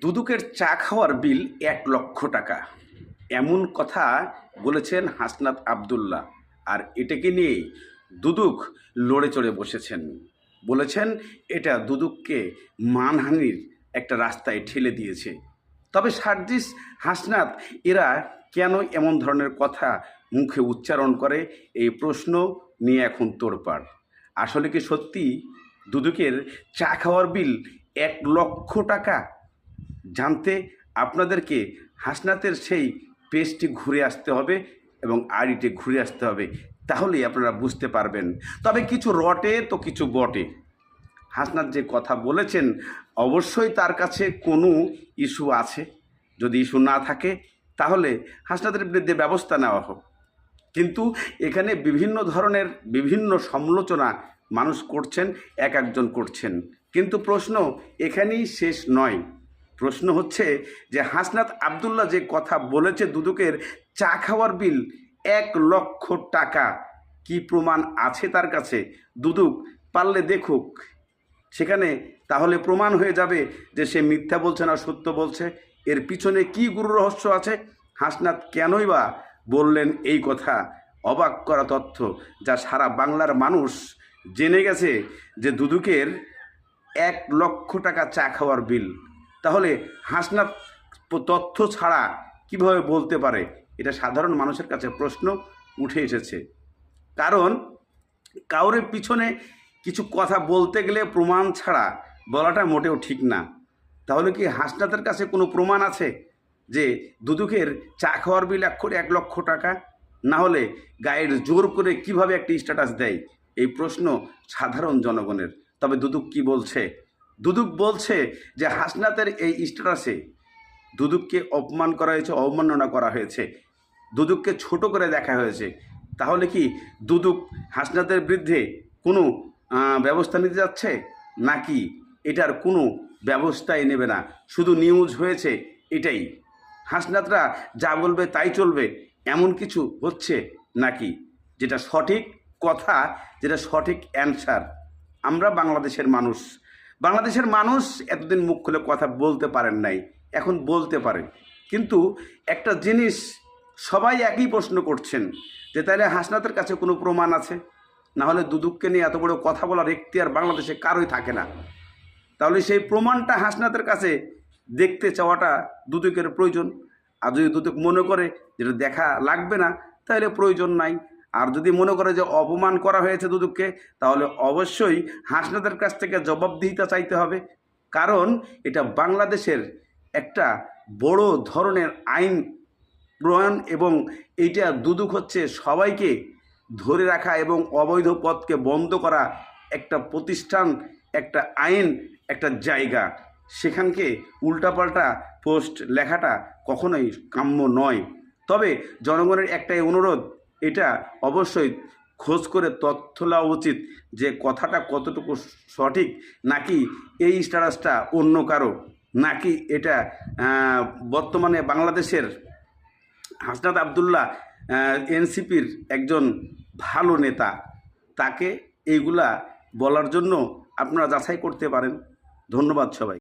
দুদুকের চা খাওয়ার বিল এক লক্ষ টাকা। এমন কথা বলেছেন হাসনাত আবদুল্লাহ। আর এটাকে নিয়ে দুদুক লড়ে চড়ে বসেছেন। বলেছেন, এটা দুদুককে মানহানির একটা রাস্তায় ঠেলে দিয়েছে। তবে সার্জিস, হাসনাত, এরা কেন এমন ধরনের কথা মুখে উচ্চারণ করে, এই প্রশ্ন নিয়ে এখন তোড়পাড়। আসলে কি সত্যি দুদুকের চা খাওয়ার বিল এক লক্ষ টাকা জানতে আপনাদেরকে হাসনাতের সেই পেজটি ঘুরে আসতে হবে এবং আইডিটি ঘুরে আসতে হবে, তাহলেই আপনারা বুঝতে পারবেন। তবে কিছু রটে তো কিছু বটে। হাসনাত যে কথা বলেছেন, অবশ্যই তার কাছে কোনো ইস্যু আছে। যদি ইস্যু না থাকে, তাহলে হাসনাতের বিরুদ্ধে ব্যবস্থা নেওয়া হোক। কিন্তু এখানে বিভিন্ন ধরনের বিভিন্ন সমালোচনা মানুষ করছেন, এক একজন করছেন। কিন্তু প্রশ্ন এখানেই শেষ নয়। প্রশ্ন হচ্ছে যে হাসনাত আবদুল্লাহ যে কথা বলেছে দুদুকের চা খাওয়ার বিল এক লক্ষ টাকা, কি প্রমাণ আছে তার কাছে? দুদুক, পারলে দেখুক। সেখানে তাহলে প্রমাণ হয়ে যাবে যে সে মিথ্যা বলছে না সত্য বলছে। এর পিছনে কি গুরু রহস্য আছে? হাসনাত কেনই বা বললেন এই কথা? অবাক করা তথ্য যা সারা বাংলার মানুষ জেনে গেছে যে দুদুকের এক লক্ষ টাকা চা খাওয়ার বিল। তাহলে হাসনাত তথ্য ছাড়া কীভাবে বলতে পারে? এটা সাধারণ মানুষের কাছে প্রশ্ন উঠে এসেছে। কারণ কাউরের পিছনে কিছু কথা বলতে গেলে প্রমাণ ছাড়া বলাটা মোটেও ঠিক না। তাহলে কি হাসনাতের কাছে কোনো প্রমাণ আছে যে দুদুকের চা খাওয়ার বিল এক এক লক্ষ টাকা? না হলে গায়ের জোর করে কীভাবে একটি স্ট্যাটাস দেয়? এই প্রশ্ন সাধারণ জনগণের। তবে দুদুক কি বলছে? দুদুক বলছে যে হাসনাতের এই স্ট্যাটাসে দুদুককে অপমান করা হয়েছে, অবমাননা করা হয়েছে। দুদুককে ছোট করে দেখা হয়েছে। তাহলে কি দুদুক হাসনাতের বিরুদ্ধে কোনো ব্যবস্থা নিতে যাচ্ছে? নাকি এটার কোনো ব্যবস্থাই নেবে না? শুধু নিউজ হয়েছে এটাই। হাসনাতরা যা বলবে তাই চলবে। এমন কিছু হচ্ছে নাকি? যেটা সঠিক কথা, যেটা সঠিক অ্যান্সার আমরা বাংলাদেশের মানুষ। বাংলাদেশের মানুষ এতদিন মুখ খুলে কথা বলতে পারেন নাই, এখন বলতে পারে। কিন্তু একটা জিনিস সবাই একই প্রশ্ন করছেন, যে তাহলে হাসনাতের কাছে কোনো প্রমাণ আছে? না হলে দুদুককে নিয়ে এত বড় কথা বলার এখতিয়ার বাংলাদেশে কারোই থাকে না। তাহলে সেই প্রমাণটা হাসনাতের কাছে দেখতে চাওয়াটা দুদকের প্রয়োজন। আর যদি দুদক মনে করে যেটা দেখা লাগবে না তাহলে প্রয়োজন নাই। আর যদি মনে করে যে অপমান করা হয়েছে দুদককে, তাহলে অবশ্যই হাসনাদের কাছ থেকে জবাবদিহিতা চাইতে হবে। কারণ এটা বাংলাদেশের একটা বড় ধরনের আইন প্রণয়ন এবং এইটা দুদুক হচ্ছে সবাইকে ধরে রাখা এবং অবৈধ পথকে বন্ধ করা একটা প্রতিষ্ঠান, একটা আইন, একটা জায়গা। সেখানকে উল্টাপাল্টা পোস্ট লেখাটা কখনোই কাম্য নয়। তবে জনগণের একটাই অনুরোধ এটা অবশ্যই খোঁজ করে তথ্য নেওয়া উচিত যে কথাটা কতটুকু সঠিক, নাকি এই স্ট্যাটাসটা অন্য কারও, নাকি এটা বর্তমানে বাংলাদেশের হাসনাত আবদুল্লাহ এনসিপির একজন ভালো নেতা, তাকে এইগুলা বলার জন্য আপনারা যাচাই করতে পারেন। ধন্যবাদ সবাই